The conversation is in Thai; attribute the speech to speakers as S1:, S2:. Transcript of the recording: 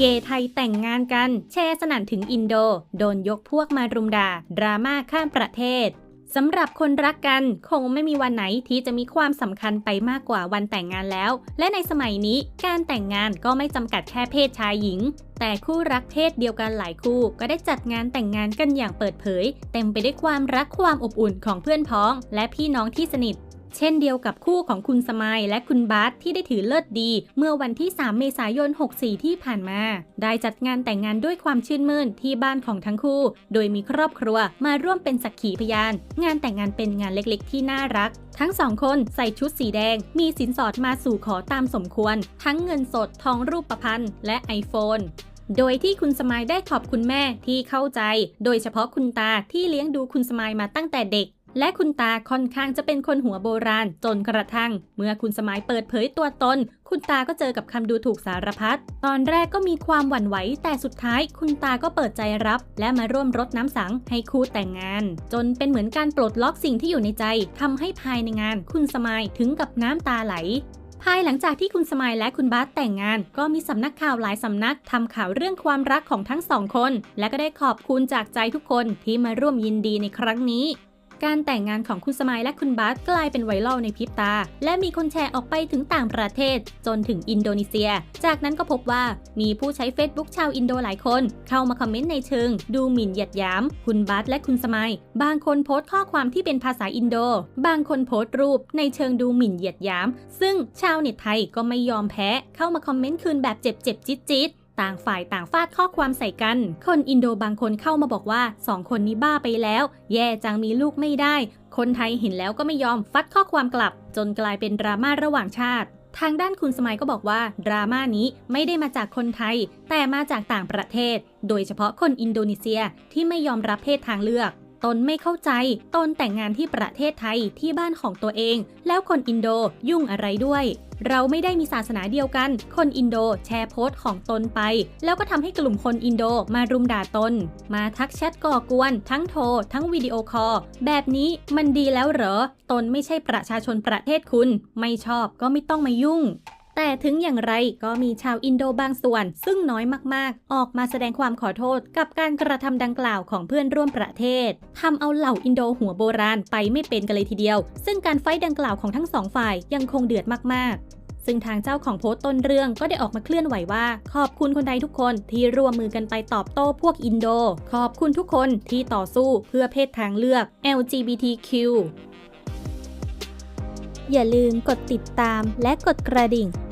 S1: เกย์ไทยแต่งงานกัน แชร์สนั่นถึงอินโด โดนยกพวกมารุมด่าดราม่าข้ามประเทศสำหรับคนรักกันคงไม่มีวันไหนที่จะมีความสำคัญไปมากกว่าวันแต่งงานแล้ว และในสมัยนี้การแต่งงานก็ไม่จำกัดแค่เพศชายหญิง แต่คู่รักเพศเดียวกันหลายคู่ ก็ได้จัดงานแต่งงานกันอย่างเปิดเผย เต็มไปด้วยความรักความอบอุ่นของเพื่อนพ้อง และพี่น้องที่สนิท เช่นเดียวกับคู่ของคุณสมายและคุณบาสที่ได้ถือเลิศดี เมื่อวันที่ 3 เมษายน 64 ที่ผ่านมา ได้จัดงานแต่งงานด้วยความชื่นมื่นที่บ้านของทั้งคู่ โดยมีครอบครัวมาร่วมเป็นสักขีพยาน งานแต่งงานเป็นงานเล็กๆ ที่น่ารัก ทั้งสองคนใส่ชุดสีแดง มีสินสอดมาสู่ขอตามสมควร ทั้งเงินสดทองรูปประพันธ์และ iPhone โดยที่คุณสมายได้ขอบคุณแม่ที่เข้าใจ โดยเฉพาะคุณตาที่เลี้ยงดูคุณสมายมาตั้งแต่เด็ก และคุณตาค่อนข้างจะเป็นคนหัวโบราณ จนกระทั่ง เมื่อคุณสมายเปิดเผยตัวตน คุณตาก็เจอกับคำดูถูกสารพัด ตอนแรกก็มีความหวั่นไหว แต่สุดท้ายคุณตาก็เปิดใจรับ และมาร่วมรดน้ำสังให้คู่แต่งงาน จนเป็นเหมือนการปลดล็อกสิ่งที่อยู่ในใจทำให้ภายในงาน คุณสมายถึงกับน้ำตาไหลภายหลังจากที่คุณสมายและคุณบาสแต่งงาน ก็มีสำนักข่าวหลายสำนักทำข่าวเรื่องความรักของทั้งสองคน และก็ได้ขอบคุณจากใจทุกคนที่มาร่วมยินดีในครั้งนี้ การแต่งงานของคุณสมายและคุณบาสกลายเป็นไวรัลในพริบตา และมีคนแชร์ออกไปถึงต่างประเทศ จนถึงอินโดนีเซีย จากนั้นก็พบว่ามีผู้ใช้ Facebook ชาวอินโดหลายคน เข้ามาคอมเมนต์ในเชิง ดูหมิ่นเหยียดยาม คุณบาสและคุณสมายบางคนโพสต์ข้อความที่เป็นภาษาอินโด บางคนโพสต์รูปในเชิงดูหมิ่นเหยียดยาม ซึ่งชาวเน็ตไทยก็ไม่ยอมแพ้ เข้ามาคอมเมนต์คืนแบบเจ็บๆจิ๊ดๆ ต่างฝ่ายต่างฟาดข้อความใส่กัน คนอินโดบางคนเข้ามาบอกว่าสองคนนี้บ้าไปแล้ว แย่จังมีลูกไม่ได้ คนไทยเห็นแล้วก็ไม่ยอมฟัดข้อความกลับ จนกลายเป็นดราม่าระหว่างชาติ ทางด้านคุณสมัยก็บอกว่า ดราม่านี้ไม่ได้มาจากคนไทย แต่มาจากต่างประเทศ โดยเฉพาะคนอินโดนีเซียที่ไม่ยอมรับเพศทางเลือก ตนไม่เข้าใจ ตนแต่งงานที่ประเทศไทยที่บ้านของตัวเอง แล้วคนอินโดยุ่งอะไรด้วย เราไม่ได้มีศาสนาเดียวกัน คนอินโดแชร์โพสต์ของตนไป แล้วก็ทำให้กลุ่มคนอินโดมารุมด่าตน มาทักแชทก่อกวน ทั้งโทร ทั้งวิดีโอคอลแบบนี้มันดีแล้วเหรอ ตนไม่ใช่ประชาชนประเทศคุณ ไม่ชอบก็ไม่ต้องมายุ่ง แต่ถึงอย่างไรก็มีชาวอินโดบางส่วน ซึ่งน้อยมากๆ ออกมาแสดงความขอโทษกับการกระทำดังกล่าวของเพื่อนร่วมประเทศทำเอาเหล่าอินโดหัวโบราณไปไม่เป็นกันเลยทีเดียว ซึ่งการไฟดังกล่าวของทั้งสองฝ่ายยังคงเดือดมากๆซึ่งทางเจ้าของโพสต์ต้นเรื่องก็ได้ออกมาเคลื่อนไหวว่า ขอบคุณคนไทยทุกคนที่ร่วมมือกันไปตอบโต้พวกอินโด ขอบคุณทุกคนที่ต่อสู้เพื่อเพศทางเลือก LGBTQ อย่าลืมกดติดตามและกดกระดิ่ง